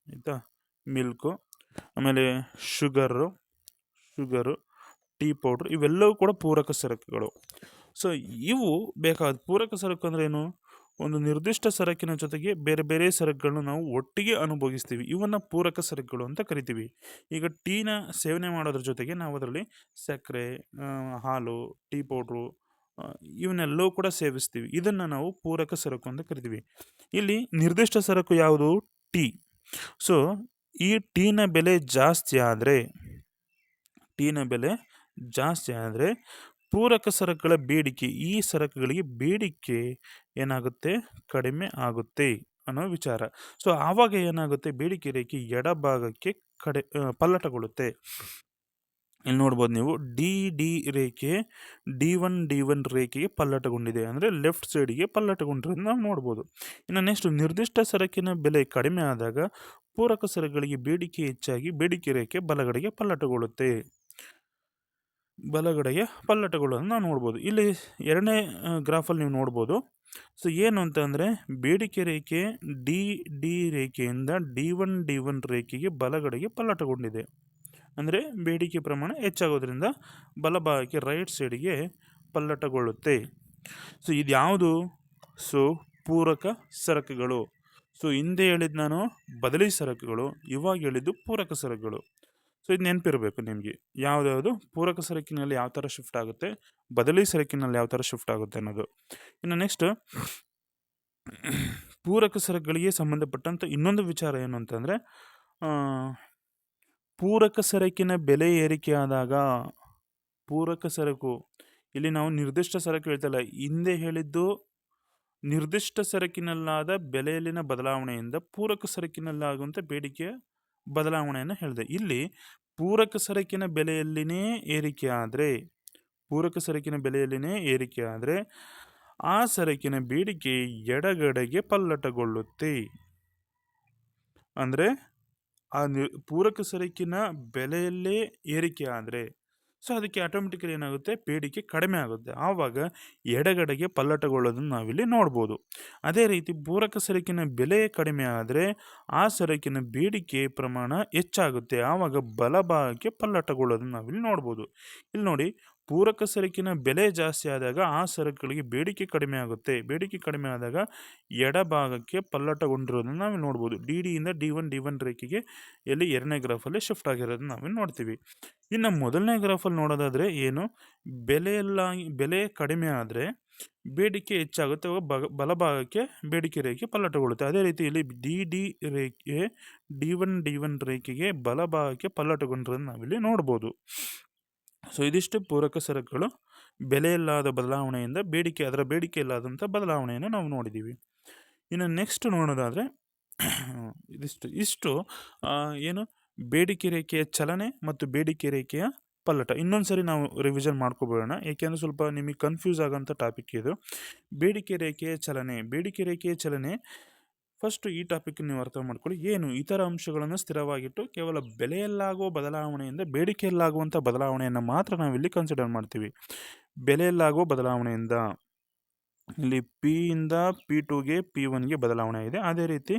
ಆಯಿತಾ? ಮಿಲ್ಕು ಆಮೇಲೆ ಶುಗರು ಶುಗರು ಟೀ ಪೌಡ್ರ್ ಇವೆಲ್ಲವೂ ಕೂಡ ಪೂರಕ ಸರಕುಗಳು. ಸೊ ಇವು ಬೇಕಾದ ಪೂರಕ ಸರಕು ಅಂದ್ರೆ ಏನು? ಒಂದು ನಿರ್ದಿಷ್ಟ ಸರಕಿನ ಜೊತೆಗೆ ಬೇರೆ ಬೇರೆ ಸರಕುಗಳನ್ನು ನಾವು ಒಟ್ಟಿಗೆ ಅನುಭವಿಸ್ತೀವಿ ಇವನ್ನು ಪೂರಕ ಸರಕುಗಳು ಅಂತ ಕರಿತೀವಿ. ಈಗ ಟೀನ ಸೇವನೆ ಮಾಡೋದ್ರ ಜೊತೆಗೆ ನಾವು ಅದರಲ್ಲಿ ಸಕ್ಕರೆ ಹಾಲು, ಟೀ ಪೌಡ್ರು ಇವನ್ನೆಲ್ಲವೂ ಕೂಡ ಸೇವಿಸ್ತೀವಿ. ಇದನ್ನು ನಾವು ಪೂರಕ ಸರಕು ಅಂತ ಕರಿತೀವಿ. ಇಲ್ಲಿ ನಿರ್ದಿಷ್ಟ ಸರಕು ಯಾವುದು? ಟೀ. ಸೊ, ಈ ಟೀನ ಬೆಲೆ ಜಾಸ್ತಿ ಆದರೆ, ಟೀನ ಬೆಲೆ ಜಾಸ್ತಿ ಆದರೆ ಪೂರಕ ಸರಕುಗಳ ಬೇಡಿಕೆ, ಈ ಸರಕುಗಳಿಗೆ ಬೇಡಿಕೆ ಏನಾಗುತ್ತೆ? ಕಡಿಮೆ ಆಗುತ್ತೆ ಅನ್ನೋ ವಿಚಾರ. ಸೊ ಆವಾಗ ಏನಾಗುತ್ತೆ? ಬೇಡಿಕೆ ರೇಖೆ ಎಡಭಾಗಕ್ಕೆ ಕಡೆ ಪಲ್ಲಟಗೊಳ್ಳುತ್ತೆ. ಇಲ್ಲಿ ನೋಡ್ಬೋದು ನೀವು ಡಿ ಡಿ ರೇಖೆ ಡಿ ಒನ್ ಡಿ ಒನ್ ರೇಖೆಗೆ ಪಲ್ಲಟಗೊಂಡಿದೆ. ಅಂದರೆ ಲೆಫ್ಟ್ ಸೈಡಿಗೆ ಪಲ್ಲಟಗೊಂಡಿರೋದು ನಾವು ನೋಡ್ಬೋದು. ಇನ್ನು ನೆಕ್ಸ್ಟ್ ನಿರ್ದಿಷ್ಟ ಸರಕಿನ ಬೆಲೆ ಕಡಿಮೆ ಆದಾಗ ಪೂರಕ ಸರಕುಗಳಿಗೆ ಬೇಡಿಕೆ ಹೆಚ್ಚಾಗಿ ಬೇಡಿಕೆ ರೇಖೆ ಬಲಗಡೆಗೆ ಪಲ್ಲಟಗೊಳ್ಳುತ್ತೆ. ಬಲಗಡೆಗೆ ಪಲ್ಲಟಗಳನ್ನು ನಾವು ನೋಡ್ಬೋದು. ಇಲ್ಲಿ ಎರಡನೇ ಗ್ರಾಫಲ್ಲಿ ನೀವು ನೋಡ್ಬೋದು. ಸೊ ಏನು ಅಂತಂದರೆ ಬೇಡಿಕೆ ರೇಖೆ ಡಿ ಡಿ ರೇಖೆಯಿಂದ ಡಿ ಒನ್ ಡಿ ಒನ್ ರೇಖೆಗೆ ಬಲಗಡೆಗೆ ಪಲ್ಲಟಗೊಂಡಿದೆ. ಅಂದರೆ, ಬೇಡಿಕೆ ಪ್ರಮಾಣ ಹೆಚ್ಚಾಗೋದ್ರಿಂದ ಬಲಭಾಗಕ್ಕೆ ರೈಟ್ ಸೈಡಿಗೆ ಪಲ್ಲಟಗೊಳ್ಳುತ್ತೆ. ಸೊ ಇದು ಯಾವುದು ಸೊ ಪೂರಕ ಸರಕುಗಳು. ಸೊ ಹಿಂದೆ ಹೇಳಿದ್ದು ನಾನು ಬದಲಿ ಸರಕುಗಳು, ಇವಾಗ ಹೇಳಿದ್ದು ಪೂರಕ ಸರಕುಗಳು. ಸೊ, ಇದು ನೆನಪಿರಬೇಕು ನಿಮಗೆ. ಯಾವುದ್ಯಾವುದು? ಪೂರಕ ಸರಕಿನಲ್ಲಿ ಯಾವ ಥರ ಶಿಫ್ಟ್ ಆಗುತ್ತೆ? ಬದಲಿ ಸರಕಿನಲ್ಲಿ ಯಾವ ಥರ ಶಿಫ್ಟ್ ಆಗುತ್ತೆ ಅನ್ನೋದು. ಇನ್ನು ನೆಕ್ಸ್ಟ್ ಪೂರಕ ಸರಕುಗಳಿಗೆ ಸಂಬಂಧಪಟ್ಟಂಥ ಇನ್ನೊಂದು ವಿಚಾರ ಏನು ಅಂತಂದರೆ ಪೂರಕ ಸರಕಿನ ಬೆಲೆ ಏರಿಕೆ ಆದಾಗ ಪೂರಕ ಸರಕು, ಇಲ್ಲಿ ನಾವು ನಿರ್ದಿಷ್ಟ ಸರಕು ಹೇಳ್ತಲ್ಲ ಹಿಂದೆ ಹೇಳಿದ್ದು ನಿರ್ದಿಷ್ಟ ಸರಕಿನಲ್ಲಾದ ಬೆಲೆಯಲ್ಲಿನ ಬದಲಾವಣೆಯಿಂದ ಪೂರಕ ಸರಕಿನಲ್ಲಾಗುವಂಥ ಬೇಡಿಕೆಯ ಬದಲಾವಣೆಯನ್ನು ಹೇಳಿದೆ. ಇಲ್ಲಿ ಪೂರಕ ಸರಕಿನ ಬೆಲೆಯಲ್ಲಿನೇ ಏರಿಕೆ ಆದರೆ, ಪೂರಕ ಸರಕಿನ ಬೆಲೆಯಲ್ಲಿನೇ ಏರಿಕೆ ಆದರೆ, ಆ ಸರಕಿನ ಬೇಡಿಕೆ ಎಡಗಡೆಗೆ ಪಲ್ಲಟಗೊಳ್ಳುತ್ತೆ. ಅಂದರೆ, ಆ ಪೂರಕ ಸರಕಿನ ಬೆಲೆಯಲ್ಲೇ ಏರಿಕೆ ಆದರೆ ಸೊ, ಅದಕ್ಕೆ ಆಟೋಮೆಟಿಕಲಿ ಏನಾಗುತ್ತೆ? ಬೇಡಿಕೆ ಕಡಿಮೆ ಆಗುತ್ತೆ. ಆವಾಗ ಎಡಗಡೆಗೆ ಪಲ್ಲಟಗೊಳ್ಳೋದನ್ನು ನಾವಿಲ್ಲಿ ನೋಡ್ಬೋದು. ಅದೇ ರೀತಿ ಪೂರಕ ಸರಕಿನ ಬೆಲೆ ಕಡಿಮೆ ಆದರೆ ಆ ಸರಕಿನ ಬೇಡಿಕೆ ಪ್ರಮಾಣ ಹೆಚ್ಚಾಗುತ್ತೆ. ಆವಾಗ ಬಲಭಾಗಕ್ಕೆ ಪಲ್ಲಟಗೊಳ್ಳೋದನ್ನು ನಾವಿಲ್ಲಿ ನೋಡ್ಬೋದು. ಇಲ್ಲಿ ನೋಡಿ ಪೂರಕ ಸರಕಿನ ಬೆಲೆ ಜಾಸ್ತಿ ಆದಾಗ ಆ ಸರಕುಗಳಿಗೆ ಬೇಡಿಕೆ ಕಡಿಮೆ ಆಗುತ್ತೆ. ಬೇಡಿಕೆ ಕಡಿಮೆ ಆದಾಗ ಎಡಭಾಗಕ್ಕೆ ಪಲ್ಲಟಗೊಂಡಿರೋದನ್ನು ನಾವು ನೋಡ್ಬೋದು. ಡಿ ಡಿಯಿಂದ ಡಿ ಒನ್ ಡಿ ಒನ್ ರೇಖೆಗೆ ಎಲ್ಲಿ ಎರಡನೇ ಗ್ರಾಫಲ್ಲಿ ಶಿಫ್ಟ್ ಆಗಿರೋದನ್ನ ನಾವು ನೋಡ್ತೀವಿ. ಇನ್ನು ಮೊದಲನೇ ಗ್ರಾಫಲ್ಲಿ ನೋಡೋದಾದರೆ ಏನು? ಬೆಲೆಯಲ್ಲಾಗಿ, ಬೆಲೆ ಕಡಿಮೆ ಆದರೆ ಬೇಡಿಕೆ ಹೆಚ್ಚಾಗುತ್ತೆ. ಬಗ, ಬಲಭಾಗಕ್ಕೆ ಬೇಡಿಕೆ ರೇಖೆ ಪಲ್ಲಟಗೊಳ್ಳುತ್ತೆ. ಅದೇ ರೀತಿ ಇಲ್ಲಿ ಡಿ ಡಿ ರೇಖೆ ಡಿ ಒನ್ ಡಿ ಒನ್ ರೇಖೆಗೆ ಬಲಭಾಗಕ್ಕೆ ಪಲ್ಲಟಗೊಂಡಿರೋದನ್ನ ನಾವಿಲ್ಲಿ ನೋಡ್ಬೋದು. ಸೊ ಇದಿಷ್ಟು ಪೂರಕ ಸರಕುಗಳು, ಬೆಲೆಯಲ್ಲಾದ ಬದಲಾವಣೆಯಿಂದ ಬೇಡಿಕೆ, ಅದರ ಬೇಡಿಕೆ ಇಲ್ಲದಂಥ ಬದಲಾವಣೆಯನ್ನು ನಾವು ನೋಡಿದ್ದೀವಿ. ಇನ್ನು ನೆಕ್ಸ್ಟ್ ನೋಡೋದಾದರೆ, ಇದಿಷ್ಟು, ಇಷ್ಟು ಏನು, ಬೇಡಿಕೆ ರೇಖೆಯ ಚಲನೆ ಮತ್ತು ಬೇಡಿಕೆ ರೇಖೆಯ ಪಲ್ಲಟ. ಇನ್ನೊಂದು ಸರಿ ನಾವು ರಿವಿಷನ್ ಮಾಡ್ಕೊಬೋಣ. ಏಕೆಂದರೆ ಸ್ವಲ್ಪ ನಿಮಗೆ ಕನ್ಫ್ಯೂಸ್ ಆಗೋಂಥ ಟಾಪಿಕ್ ಇದು. ಬೇಡಿಕೆ ರೇಖೆಯ ಚಲನೆ, ಬೇಡಿಕೆ ರೇಖೆಯ ಚಲನೆ ಫಸ್ಟು ಈ ಟಾಪಿಕ್ ನೀವು ಅರ್ಥ ಮಾಡ್ಕೊಳ್ಳಿ. ಏನು? ಇತರ ಅಂಶಗಳನ್ನು ಸ್ಥಿರವಾಗಿಟ್ಟು ಕೇವಲ ಬೆಲೆಯಲ್ಲಾಗುವ ಬದಲಾವಣೆಯಿಂದ ಬೇಡಿಕೆಯಲ್ಲಾಗುವಂಥ ಬದಲಾವಣೆಯನ್ನು ಮಾತ್ರ ನಾವಿಲ್ಲಿ ಕನ್ಸಿಡರ್ ಮಾಡ್ತೀವಿ. ಬೆಲೆಯಲ್ಲಾಗುವ ಬದಲಾವಣೆಯಿಂದ ಇಲ್ಲಿ ಪಿ ಇಂದ ಪಿ ಟುಗೆ ಪಿ ಒನ್ಗೆ ಬದಲಾವಣೆ ಆಗಿದೆ. ಅದೇ ರೀತಿ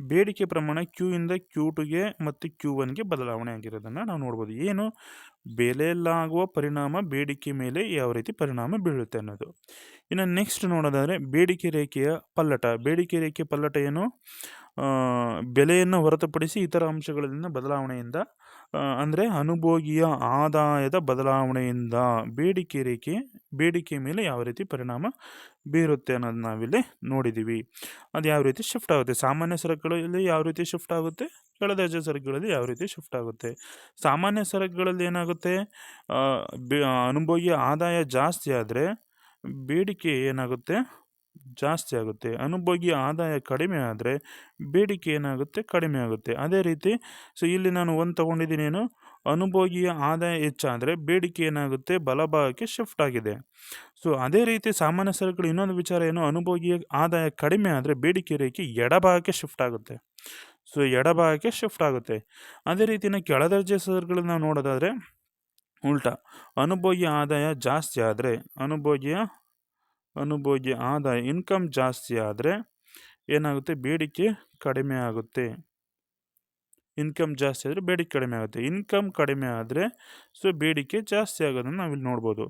ಬೇಡಿಕೆ ಪ್ರಮಾಣ ಕ್ಯೂ ಇಂದ ಕ್ಯೂ ಟುಗೆ ಮತ್ತು ಕ್ಯೂ ಒನ್ಗೆ ಬದಲಾವಣೆ ಆಗಿರೋದನ್ನು ನಾವು ನೋಡ್ಬೋದು. ಏನು? ಬೆಲೆಯಲ್ಲಾಗುವ ಪರಿಣಾಮ ಬೇಡಿಕೆ ಮೇಲೆ ಯಾವ ರೀತಿ ಪರಿಣಾಮ ಬೀಳುತ್ತೆ ಅನ್ನೋದು. ಇನ್ನು ನೆಕ್ಸ್ಟ್ ನೋಡೋದಾದರೆ ಬೇಡಿಕೆ ರೇಖೆಯ ಪಲ್ಲಟ. ಬೇಡಿಕೆ ರೇಖೆಯ ಪಲ್ಲಟ ಏನು? ಬೆಲೆಯನ್ನು ಹೊರತುಪಡಿಸಿ ಇತರ ಅಂಶಗಳಿಂದ ಬದಲಾವಣೆಯಿಂದ ಅಂದರೆ ಅನುಭೋಗಿಯ ಆದಾಯದ ಬದಲಾವಣೆಯಿಂದ ಬೇಡಿಕೆ ರೇಖೆ, ಬೇಡಿಕೆ ಮೇಲೆ ಯಾವ ರೀತಿ ಪರಿಣಾಮ ಬೀರುತ್ತೆ ಅನ್ನೋದು ನಾವಿಲ್ಲಿ ನೋಡಿದ್ದೀವಿ ಅದು ಯಾವ ರೀತಿ ಶಿಫ್ಟ್ ಆಗುತ್ತೆ? ಸಾಮಾನ್ಯ ಸರಕುಗಳಲ್ಲಿ ಯಾವ ರೀತಿ ಶಿಫ್ಟ್ ಆಗುತ್ತೆ? ಕೆಳದರ್ಜೆ ಸರಕುಗಳಲ್ಲಿ ಯಾವ ರೀತಿ ಶಿಫ್ಟ್ ಆಗುತ್ತೆ? ಸಾಮಾನ್ಯ ಸರಕುಗಳಲ್ಲಿ ಏನಾಗುತ್ತೆ? ಅನುಭೋಗಿಯ ಆದಾಯ ಜಾಸ್ತಿ ಆದರೆ ಬೇಡಿಕೆ ಏನಾಗುತ್ತೆ? ಜಾಸ್ತಿ ಆಗುತ್ತೆ. ಅನುಭೋಗಿಯ ಆದಾಯ ಕಡಿಮೆ ಆದರೆ ಬೇಡಿಕೆ ಏನಾಗುತ್ತೆ ಕಡಿಮೆ ಆಗುತ್ತೆ. ಅದೇ ರೀತಿ ಸೊ ಇಲ್ಲಿ ನಾನು ಒಂದು ತೊಗೊಂಡಿದ್ದೀನಿ ಏನು ಅನುಭೋಗಿಯ ಆದಾಯ ಹೆಚ್ಚಾದರೆ ಬೇಡಿಕೆ ಏನಾಗುತ್ತೆ ಬಲಭಾಗಕ್ಕೆ ಶಿಫ್ಟ್ ಆಗಿದೆ. ಸೊ ಅದೇ ರೀತಿ ಸಾಮಾನ್ಯ ಸರಕುಗಳು ಇನ್ನೊಂದು ವಿಚಾರ ಏನು, ಅನುಭೋಗಿಯ ಆದಾಯ ಕಡಿಮೆ ಆದರೆ ಬೇಡಿಕೆ ರೇಖೆ ಎಡಭಾಗಕ್ಕೆ ಶಿಫ್ಟ್ ಆಗುತ್ತೆ. ಸೊ ಎಡಭಾಗಕ್ಕೆ ಶಿಫ್ಟ್ ಆಗುತ್ತೆ. ಅದೇ ರೀತಿನ ಕೆಳದರ್ಜೆ ಸರಕುಗಳನ್ನ ನೋಡೋದಾದರೆ, ಉಲ್ಟಾ ಅನುಭೋಗಿಯ ಆದಾಯ ಜಾಸ್ತಿ ಆದರೆ, ಅನುಭೋಗ್ಯ ಅನುಭೋಗ್ಯ ಆದಾಯ ಇನ್ಕಮ್ ಜಾಸ್ತಿ ಆದರೆ ಏನಾಗುತ್ತೆ? ಬೇಡಿಕೆ ಕಡಿಮೆ ಆಗುತ್ತೆ. ಇನ್ಕಮ್ ಜಾಸ್ತಿ ಆದರೆ ಬೇಡಿಕೆ ಕಡಿಮೆ ಆಗುತ್ತೆ. ಇನ್ಕಮ್ ಕಡಿಮೆ ಆದರೆ ಸೊ ಬೇಡಿಕೆ ಜಾಸ್ತಿ ಆಗೋದನ್ನು ನಾವಿಲ್ಲಿ ನೋಡ್ಬೋದು.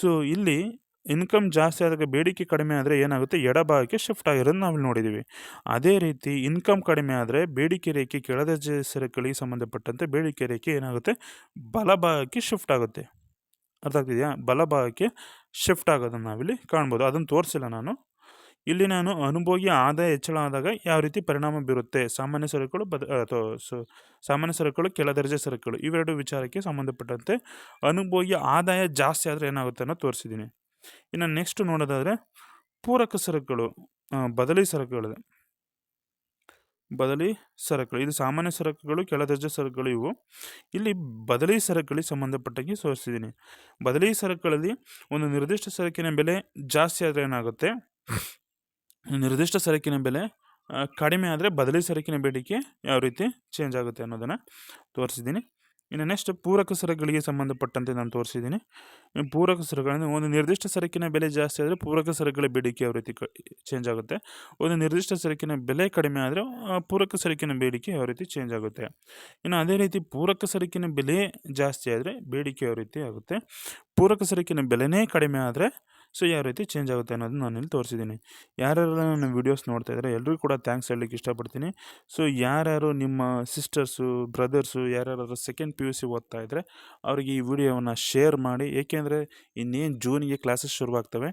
ಸೊ ಇಲ್ಲಿ ಇನ್ಕಮ್ ಜಾಸ್ತಿ ಆದಾಗ ಬೇಡಿಕೆ ಕಡಿಮೆ ಆದರೆ ಏನಾಗುತ್ತೆ? ಎಡಭಾಗಕ್ಕೆ ಶಿಫ್ಟ್ ಆಗಿರೋದು ನಾವಿಲ್ಲಿ ನೋಡಿದ್ದೀವಿ. ಅದೇ ರೀತಿ ಇನ್ಕಮ್ ಕಡಿಮೆ ಆದರೆ ಬೇಡಿಕೆ ರೇಖೆ ಕೆಳದ ಸರಕುಗಳಿಗೆ ಸಂಬಂಧಪಟ್ಟಂತೆ ಬೇಡಿಕೆ ರೇಖೆ ಏನಾಗುತ್ತೆ? ಬಲಭಾಗಕ್ಕೆ ಶಿಫ್ಟ್ ಆಗುತ್ತೆ. ಅರ್ಥ ಆಗ್ತಿದೆಯಾ? ಬಲಭಾಗಕ್ಕೆ ಶಿಫ್ಟ್ ಆಗೋದನ್ನು ನಾವಿಲ್ಲಿ ಕಾಣ್ಬೋದು. ಅದನ್ನು ತೋರಿಸಿಲ್ಲ ನಾನು. ಇಲ್ಲಿ ನಾನು ಅನುಭೋಗಿ ಆದಾಯ ಹೆಚ್ಚಳ ಆದಾಗ ಯಾವ ರೀತಿ ಪರಿಣಾಮ ಬೀರುತ್ತೆ? ಸಾಮಾನ್ಯ ಸರಕುಗಳು ಬದ ಸಾಮಾನ್ಯ ಸರಕುಗಳು ಕೆಳ ದರ್ಜೆ ಸರಕುಗಳು. ಇವೆರಡು ವಿಚಾರಕ್ಕೆ ಸಂಬಂಧಪಟ್ಟಂತೆ ಅನುಭೋಗಿ ಆದಾಯ ಜಾಸ್ತಿ ಆದರೆ ಏನಾಗುತ್ತೆ ಅನ್ನೋ ತೋರಿಸಿದ್ದೀನಿ ಇನ್ನು ನೆಕ್ಸ್ಟ್ ನೋಡೋದಾದರೆ ಪೂರಕ ಸರಕುಗಳು ಬದಲಿ ಸರಕುಗಳಿದೆ. ಬದಲಿ ಸರಕುಗಳು. ಇದು ಸಾಮಾನ್ಯ ಸರಕುಗಳು ಕೆಳದರ್ಜೆ ಸರಕುಗಳು ಇವು. ಇಲ್ಲಿ ಬದಲಿ ಸರಕುಗಳಿಗೆ ಸಂಬಂಧಪಟ್ಟಾಗಿ ತೋರಿಸಿದ್ದೀನಿ ಬದಲಿ ಸರಕುಗಳಲ್ಲಿ ಒಂದು ನಿರ್ದಿಷ್ಟ ಸರಕಿನ ಬೆಲೆ ಜಾಸ್ತಿ ಆದರೆ ಏನಾಗುತ್ತೆ? ನಿರ್ದಿಷ್ಟ ಸರಕಿನ ಬೆಲೆ ಕಡಿಮೆ ಆದರೆ ಬದಲಿ ಸರಕಿನ ಬೇಡಿಕೆ ಯಾವ ರೀತಿ ಚೇಂಜ್ ಆಗುತ್ತೆ ಅನ್ನೋದನ್ನು ತೋರಿಸಿದ್ದೀನಿ ಇನ್ನು ನೆಕ್ಸ್ಟ್ ಪೂರಕ ಸರಕುಗಳಿಗೆ ಸಂಬಂಧಪಟ್ಟಂತೆ ನಾನು ತೋರಿಸಿದ್ದೀನಿ. ಪೂರಕ ಸರಕುಗಳನ್ನು ಒಂದು ನಿರ್ದಿಷ್ಟ ಸರಕಿನ ಬೆಲೆ ಜಾಸ್ತಿ ಆದರೆ ಪೂರಕ ಸರಕುಗಳ ಬೇಡಿಕೆ ಯಾವ ರೀತಿ ಚೇಂಜ್ ಆಗುತ್ತೆ. ಒಂದು ನಿರ್ದಿಷ್ಟ ಸರಕಿನ ಬೆಲೆ ಕಡಿಮೆ ಆದರೆ ಪೂರಕ ಸರಕಿನ ಬೇಡಿಕೆ ಯಾವ ರೀತಿ ಚೇಂಜ್ ಆಗುತ್ತೆ. ಇನ್ನು ಅದೇ ರೀತಿ ಪೂರಕ ಸರಕಿನ ಬೆಲೆ ಜಾಸ್ತಿ ಆದರೆ ಬೇಡಿಕೆ ಯಾವ ರೀತಿ ಆಗುತ್ತೆ. ಪೂರಕ ಸರಕಿನ ಬೆಲೆನೇ ಕಡಿಮೆ ಆದರೆ ಸೊ, ಯಾವ ರೀತಿ ಚೇಂಜ್ ಆಗುತ್ತೆ ಅನ್ನೋದನ್ನ ನಾನು ಇಲ್ಲಿ ತೋರಿಸಿದ್ದೀನಿ. ಯಾರ್ಯಾರು ನನ್ನ ವೀಡಿಯೋಸ್ ನೋಡ್ತಾ ಇದ್ದಾರೆ ಎಲ್ಲರಿಗೂ ಕೂಡ ಥ್ಯಾಂಕ್ಸ್ ಹೇಳಲಿಕ್ಕೆ ಇಷ್ಟಪಡ್ತೀನಿ. ಸೊ, ಯಾರ್ಯಾರು ನಿಮ್ಮ ಸಿಸ್ಟರ್ಸು ಬ್ರದರ್ಸು ಯಾರ್ಯಾರು ಸೆಕೆಂಡ್ ಪಿ ಯು ಸಿ ಓದ್ತಾ ಇದ್ದರೆ ಅವರಿಗೆ ಈ ವಿಡಿಯೋವನ್ನು ಶೇರ್ ಮಾಡಿ. ಏಕೆಂದರೆ, ಇನ್ನೇನು ಜೂನಿಗೆ ಕ್ಲಾಸಸ್ ಶುರುವಾಗ್ತವೆ.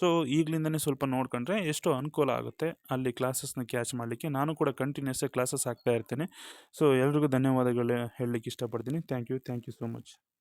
ಸೊ, ಈಗಲಿಂದನೇ ಸ್ವಲ್ಪ ನೋಡ್ಕೊಂಡ್ರೆ ಎಷ್ಟೋ ಅನುಕೂಲ ಆಗುತ್ತೆ. ಅಲ್ಲಿ ಕ್ಲಾಸಸ್ನ ಕ್ಯಾಚ್ ಮಾಡಲಿಕ್ಕೆ ನಾನು ಕೂಡ ಕಂಟಿನ್ಯೂಸ್ ಕ್ಲಾಸಸ್ ಆಗ್ತಾ ಇರ್ತೀನಿ. ಸೊ, ಎಲ್ರಿಗೂ ಧನ್ಯವಾದಗಳು ಹೇಳಲಿಕ್ಕೆ ಇಷ್ಟಪಡ್ತೀನಿ. Thank you thank you so much